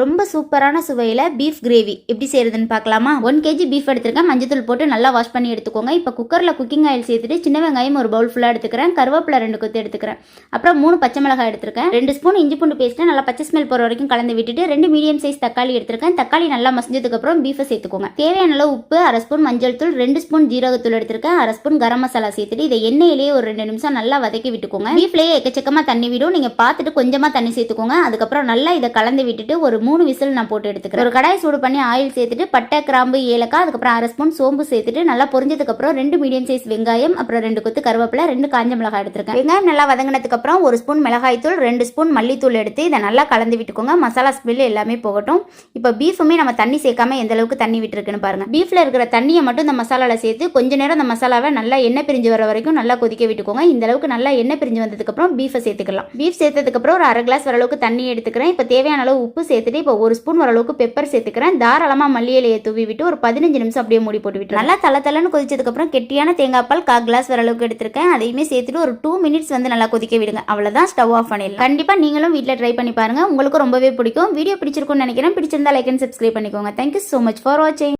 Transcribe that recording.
ரொம்ப சூப்பரான சுவையில் பீஃப் கிரேவி எப்படி செய்யறதுன்னு பார்க்கலாமா? ஒன் கேஜி பீஃப் எடுத்துருக்கேன். மஞ்சத்தூள் போட்டு நல்லா வாஷ் பண்ணி எடுத்துக்கோங்க. இப்போ குக்கரில் குக்கிங் ஆயில் சேர்த்துட்டு சின்ன வெங்காயம் ஒரு பவுல் ஃபுல்லாக எடுத்துக்கிறேன். கருவேப்பிலை ரெண்டு கொத்து எடுத்துக்கிறேன். அப்புறம் மூணு பச்சை மிளகாய் எடுத்துருக்கேன். ரெண்டு ஸ்பூன் இஞ்சி பூண்டு பேஸ்ட்டு நல்லா பச்சை ஸ்மெல் போகிற வரைக்கும் கலந்து விட்டுட்டு ரெண்டு மீடியம் சைஸ் தக்காளி எடுத்திருக்கேன். தக்காளி நல்லா மசிஞ்சதுக்கு அப்புறம் பீஃபை சேர்த்துக்கோங்க. தேவையான அளவு உப்பு அரை ஸ்பூன் மஞ்சள் தூள் ரெண்டு ஸ்பூன் ஜீரகத்தூள் எடுத்திருக்கேன். அரை ஸ்பூன் கரம் மசாலா சேர்த்துட்டு இதை எண்ணெயிலேயே ஒரு ரெண்டு நிமிஷம் நல்லா வதக்கி விட்டுக்கோங்க. பீஃப்லேயே எக்கச்சக்கமாக தண்ணி விடும். நீங்கள் பார்த்துட்டு கொஞ்சமாக தண்ணி சேர்த்துக்கோங்க. அதுக்கப்புறம் நல்லா இதை கலந்து விட்டுட்டு ஒரு மூணு விசில் நான் போட்டு எடுத்துக்கிறேன். ஒரு கடாய் சூடு பண்ணி ஆயில் சேர்த்துட்டு பட்டை கிராம்பு ஏலக்காய் அதுக்கப்புறம் அரை ஸ்பூன் சோம்பு சேர்த்துட்டு நல்லா பொரிஞ்சதுக்கு அப்புறம் ரெண்டு மீடியம் சைஸ் வெங்காயம் அப்புறம் ரெண்டு கொத்து கருவேப்பிலை ரெண்டு காஞ்ச மிளகாய் எடுத்துருக்கேன். வெங்காயம் நல்லா வதங்கினதுக்கு அப்புறம் ஒரு ஸ்பூன் மிளகாய் தூள் ரெண்டு ஸ்பூன் மல்லித்தூள் எடுத்து இதை நல்லா கலந்து விட்டுக்கோங்க. மசாலா ஸ்மெல் எல்லாமே போகட்டும். இப்போ பீஃபுமே நம்ம தண்ணி சேர்க்காம எந்த அளவுக்கு தண்ணி விட்டுருக்குன்னு பாருங்க. பீஃப்ல இருக்கிற தண்ணியை மட்டும் இந்த மசாலாவில் சேர்த்து கொஞ்ச நேரம் அந்த மசாலாவை நல்லா எண்ணெய் பிரிஞ்சு வர வரைக்கும் நல்லா கொதிக்க விட்டுக்கோங்க. இந்த அளவுக்கு நல்லா எண்ணெய் பிரிஞ்சு வந்ததுக்கு அப்புறம் பீஃபை சேர்த்துக்கலாம். பீஃப் சேர்த்ததுக்கு அப்புறம் ஒரு அரை கிளாஸ் வரளவுக்கு தண்ணி எடுத்துக்கிறேன். இப்போ தேவையான அளவு உப்பு சேர்த்து சேர்த்துட்டு இப்போ ஒரு ஸ்பூன் ஓரளவுக்கு பெப்பர் சேர்த்துக்கிறேன். தாராளமாக மல்லி இலையை தூவி விட்டு ஒரு பதினஞ்சு நிமிஷம் அப்படியே மூடி போட்டு விட்டு நல்லா தலை தலைன்னு கொதிச்சதுக்கப்புறம் கெட்டியான தேங்காய் பால் கா கிளாஸ் ஓரளவுக்கு எடுத்திருக்கேன். அதையுமே சேர்த்துட்டு ஒரு டூ மினிட்ஸ் வந்து நல்லா கொதிக்க விடுங்க. அவ்வளோதான் ஸ்டவ் ஆஃப் பண்ணிடலாம். கண்டிப்பாக நீங்களும் வீட்டில் ட்ரை பண்ணி பாருங்கள் உங்களுக்கு ரொம்பவே பிடிக்கும். வீடியோ பிடிச்சிருக்கும்னு நினைக்கிறேன். பிடிச்சிருந்தா லைக் அண்ட் சப்ஸ்கிரைப் பண்ணிக்கோங்க. Thank you so much for வாட்சிங்